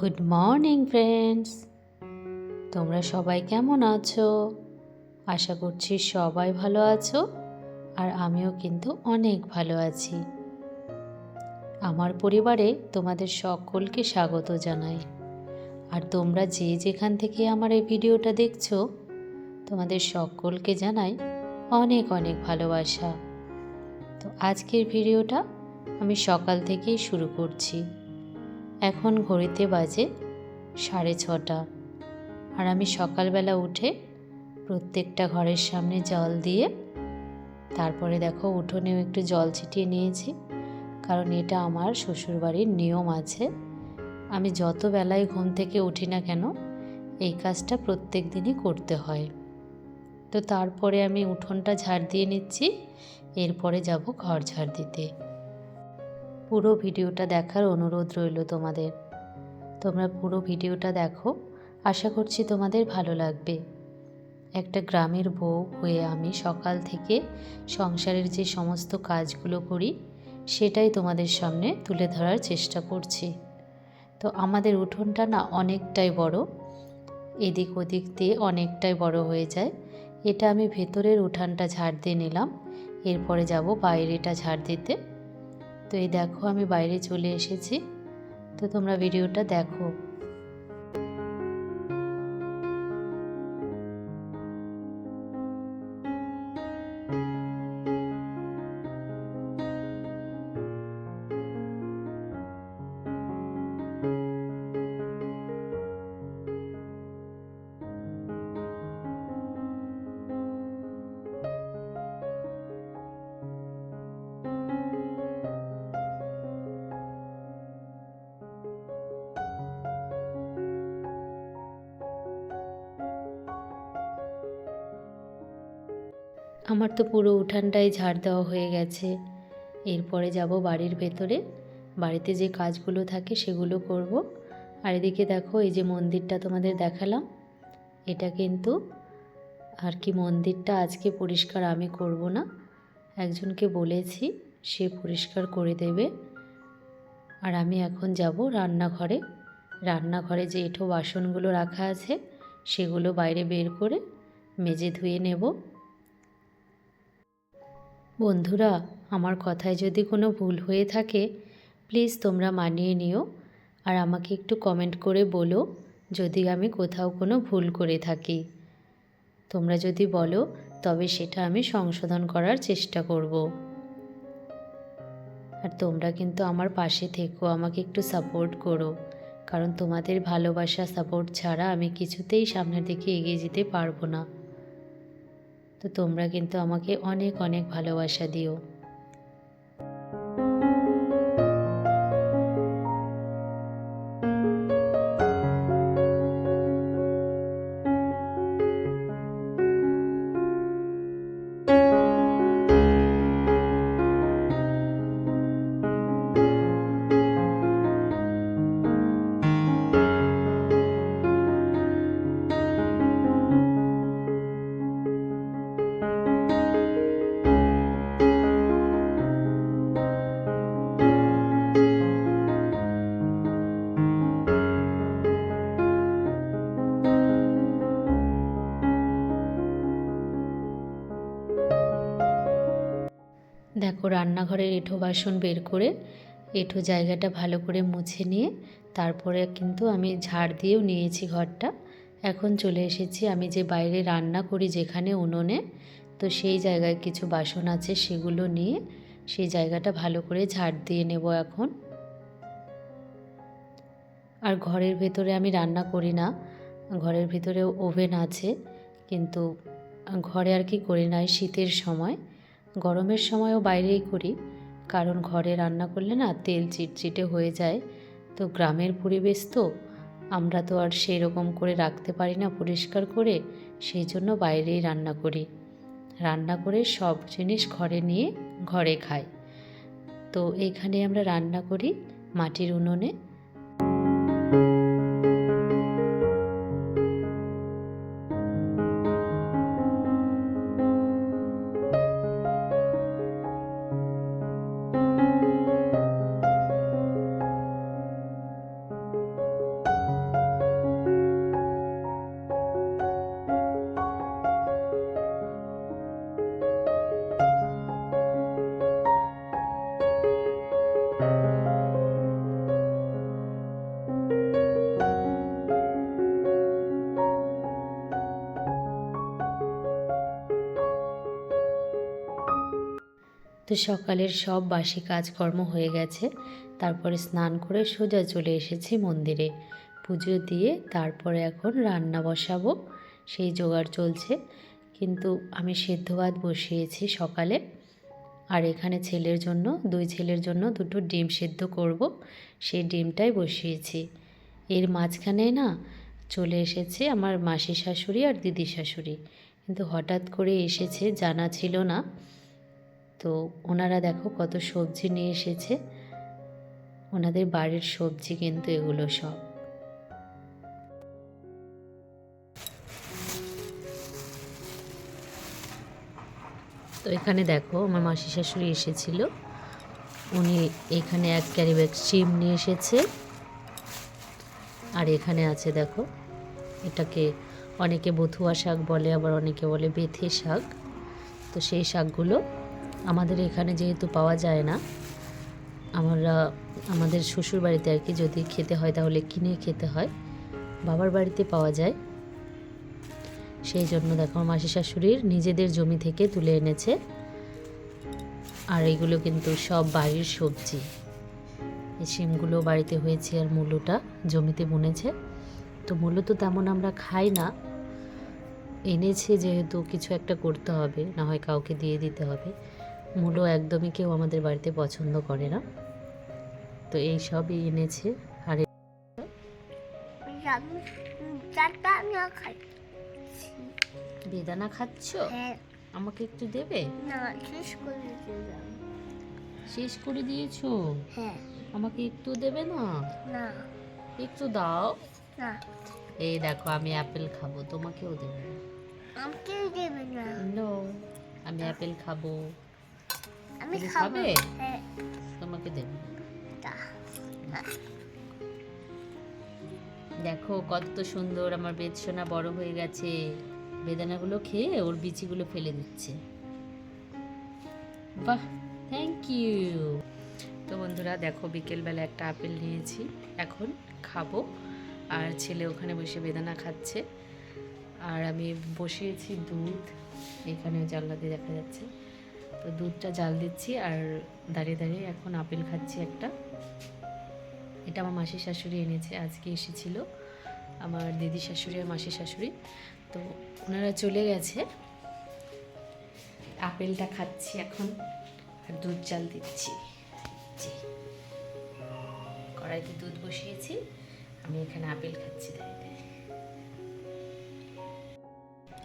Good morning friends তোমরা সবাই কেমন আছো? আশা করছি সবাই ভালো আছো, আর আমিও কিন্তু অনেক ভালো আছি। আমার পরিবারে তোমাদের সকলকে স্বাগত জানাই। আর তোমরা যে যেখান থেকে আমার এই ভিডিওটা দেখছ, তোমাদের সকলকে জানাই অনেক অনেক ভালোবাসা। তো আজকের ভিডিওটা আমি সকাল থেকেই শুরু করছি। এখন ঘড়িতে বাজে সাড়ে ছটা। আর আমি সকালবেলা উঠে প্রত্যেকটা ঘরের সামনে জল দিয়ে, তারপরে দেখো উঠোনেও একটু জল ছিটিয়ে নিয়েছি, কারণ এটা আমার শ্বশুরবাড়ির নিয়ম আছে। আমি যত বেলায় ঘুম থেকে উঠি না কেন, এই কাজটা প্রত্যেক দিনই করতে হয়। তো তারপরে আমি উঠোনটা ঝাড় দিয়ে নিচ্ছি, এরপরে যাব ঘর ঝাড় দিতে। পুরো ভিডিওটা দেখার অনুরোধ রইল তোমাদের। তোমরা পুরো ভিডিওটা দেখো, আশা করছি তোমাদের ভালো লাগবে। একটা গ্রামের বউ হয়ে আমি সকাল থেকে সংসারের যে সমস্ত কাজগুলো করি, সেটাই তোমাদের সামনে তুলে ধরার চেষ্টা করছি। তো আমাদের উঠোনটা না অনেকটাই বড়, এদিক ওদিক দিয়ে অনেকটাই বড় হয়ে যায়। এটা আমি ভেতরের উঠানটা ঝাড় দিয়ে নিলাম, এরপরে যাব বাইরেটা ঝাড় দিতে। তো এই দেখো আমি বাইরে চলে এসেছি। তো তোমরা ভিডিওটা দেখো। আমার তো পুরো উঠানটাই ঝাড় দেওয়া হয়ে গেছে। এরপরে যাব বাড়ির ভেতরে। বাড়িতে যে কাজগুলো থাকে সেগুলো করব। আর এদিকে দেখো, এই যে মন্দিরটা তোমাদের দেখালাম, এটা কিন্তু আর কি মন্দিরটা আজকে পরিষ্কার আমি করব না। একজনকে বলেছি, সে পরিষ্কার করে দেবে। আর আমি এখন যাব রান্নাঘরে। রান্নাঘরে যে এঁঠো বাসনগুলো রাখা আছে, সেগুলো বাইরে বের করে মেজে ধুয়ে নেব। বন্ধুরা, আমার কথায় যদি কোনো ভুল হয়ে থাকে প্লিজ তোমরা মানিয়ে নিও। আর আমাকে একটু কমেন্ট করে বলো, যদি আমি কোথাও কোনো ভুল করে থাকি। তোমরা যদি বলো, তবে সেটা আমি সংশোধন করার চেষ্টা করব। আর তোমরা কিন্তু আমার পাশে থেকো, আমাকে একটু সাপোর্ট করো। কারণ তোমাদের ভালোবাসা সাপোর্ট ছাড়া আমি কিছুতেই সামনের দিকে এগিয়ে যেতে পারব না। তো তোমরা কিন্তু আমাকে অনেক অনেক ভালোবাসা দিও। রান্নাঘরের এঁঠো বাসন বের করে, এঁঠো জায়গাটা ভালো করে মুছে নিয়ে, তারপরে কিন্তু আমি ঝাড় দিয়েও নিয়েছি ঘরটা। এখন চলে এসেছি আমি যে বাইরে রান্না করি যেখানে উনুনে, তো সেই জায়গায় কিছু বাসন আছে সেগুলো নিয়ে, সেই জায়গাটা ভালো করে ঝাড় দিয়ে নেব এখন। আর ঘরের ভেতরে আমি রান্না করি না, ঘরের ভিতরে ওভেন আছে, কিন্তু ঘরে আর কি করি না শীতের সময়। গরমের সময়ও বাইরেই করি। কারণ ঘরে রান্না করলে না তেল চিটচিটে হয়ে যায়। তো গ্রামের পরিবেশ তো, আমরা তো আর সেই রকম করে রাখতে পারি না পরিষ্কার করে, সেই জন্য বাইরেই রান্না করি। রান্না করে সব জিনিস ঘরে নিয়ে ঘরে খাই। তো এইখানে আমরা রান্না করি মাটির উনুনে। তো সকালের সব বাসি কাজকর্ম হয়ে গেছে। তারপরে স্নান করে সোজা চলে এসেছি মন্দিরে। পুজো দিয়ে তারপরে এখন রান্না বসাবো, সেই জোগাড় চলছে। কিন্তু আমি সেদ্ধ ভাত বসিয়েছি সকালে। আর এখানে ছেলের জন্য, দুই ছেলের জন্য দুটো ডিম সেদ্ধ করব, সেই ডিমটাই বসিয়েছি। এর মাঝখানে না চলে এসেছে আমার মাসি শাশুড়ি আর দিদি শাশুড়ি। কিন্তু হঠাৎ করে এসেছে জানা ছিল না। তো ওনারা দেখো কত সবজি নিয়ে এসেছে। ওনাদের বাড়ির সবজি কিন্তু এগুলো সব। তো এখানে দেখো আমার মাসি শাশুড়ি এসেছিল। উনি এখানে এক ক্যারি ব্যাগ সিম নিয়ে এসেছে। আর এখানে আছে দেখো, এটাকে অনেকে বথুয়া শাক বলে, আবার অনেকে বলে বেথে শাক। তো সেই শাকগুলো আমাদের এখানে যেহেতু পাওয়া যায় না, আমরা, আমাদের শ্বশুর বাড়িতে আর কি যদি খেতে হয় তাহলে কিনে খেতে হয়, বাবার বাড়িতে পাওয়া যায়। সেই জন্য দেখো মাসি শাশুড়ির নিজেদের জমি থেকে তুলে এনেছে। আর এগুলো কিন্তু সব বাড়ির সবজি। এই শিমগুলো বাড়িতে হয়েছে আর মূলোটা জমিতে বুনেছে। তো মূলো তো তেমন আমরা খাই না। এনেছে যেহেতু কিছু একটা করতে হবে, না হয় কাউকে দিয়ে দিতে হবে। মূলো একদমই কেউ আমাদের বাড়িতে পছন্দ করে না। তো এই সবই এনেছে। আর বেদানা খাচ্ছ? হ্যাঁ। আমাকে একটু দেবে? না শেষ করে শেষ করে দিয়েছ? হ্যাঁ। আমাকে একটু দেবে না? না। একটু দাও। না। এই দেখো আমি আপেল খাব। তোমাকেও দেবো। দেবে না। নো আমি আপেল খাব। আমি খাব। হ্যাঁ। তোমাকে দেবো। দেখো কত সুন্দর আমার বেদসোনা বড় হয়ে গেছে। বেদানাগুলো খেয়ে ওর বিচিগুলো ফেলে দিচ্ছে। বাহ থ্যাংক ইউ তো বন্ধুরা দেখো বিকেলবেলা একটা আপেল নিয়েছি। এখন খাব। আর ছেলে ওখানে বসে বেদানা খাচ্ছে। আর আমি বসিয়েছি দুধ। এখানে জানলাতে দেখা যাচ্ছে। তো দুধটা জাল দিচ্ছি আর দাঁড়িয়ে দাঁড়িয়ে এখন আপেল খাচ্ছি একটা এটা আমার মাসি শাশুড়ি এনেছে, আজকে এসেছিল আমার দিদি শাশুড়ি আর মাসি শাশুড়ি তো ওনারা চলে গেছে আপেলটা খাচ্ছি এখন আর দুধ জাল দিচ্ছি জি। কড়াইতে দুধ বসিয়েছি, আমি এখানে আপেল খাচ্ছি দাঁড়িয়ে।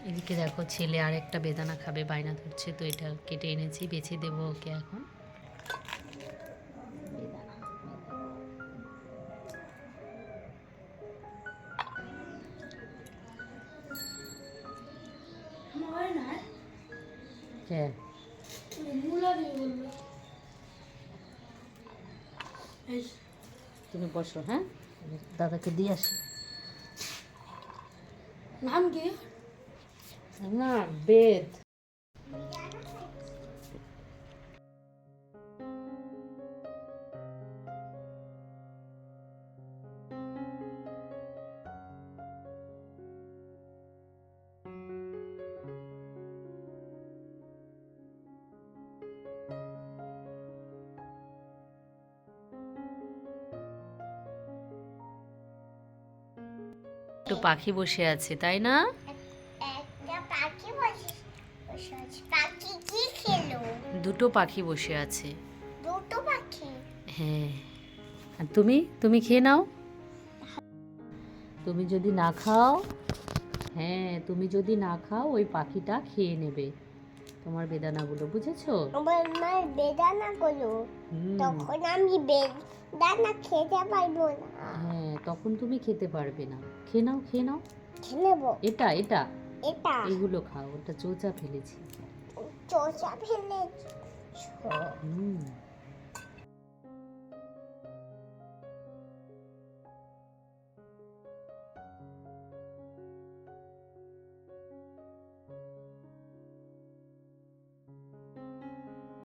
এদিকে দেখো ছেলে আর একটা বেদানা খাবে, বায়না ধরছে, তো এটা কেটে এনেছি, বেছে দেবো ওকে এখন। হ্যাঁ। তুমি বসো হ্যাঁ? দাদাকে দিয়ে আসি। নাম কি? না বেদ। পাখি বসে আছে তাই না একটা পাখি বসে বসে আছে পাখি কি খেলো দুটো পাখি বসে আছে। দুটো পাখি? হ্যাঁ। আর তুমি? তুমি খেয়ে নাও। তুমি যদি না খাও হ্যাঁ তুমি যদি না খাও ওই পাখিটা খেয়ে নেবে। তোমার বেদানাগুলো বুঝেছ? আমার মার বেদানা করল তখন আমি বেদানা খেতে পারব না। হ্যাঁ তখন তুমি খেতে পারবে না। খেয়ে নাও খেয়ে নাও। খেয়ে নেব। এটা এটা। এটা। এগুলো খাও ওটা চোচা ফেলেছি। চোচা ফেলে হুম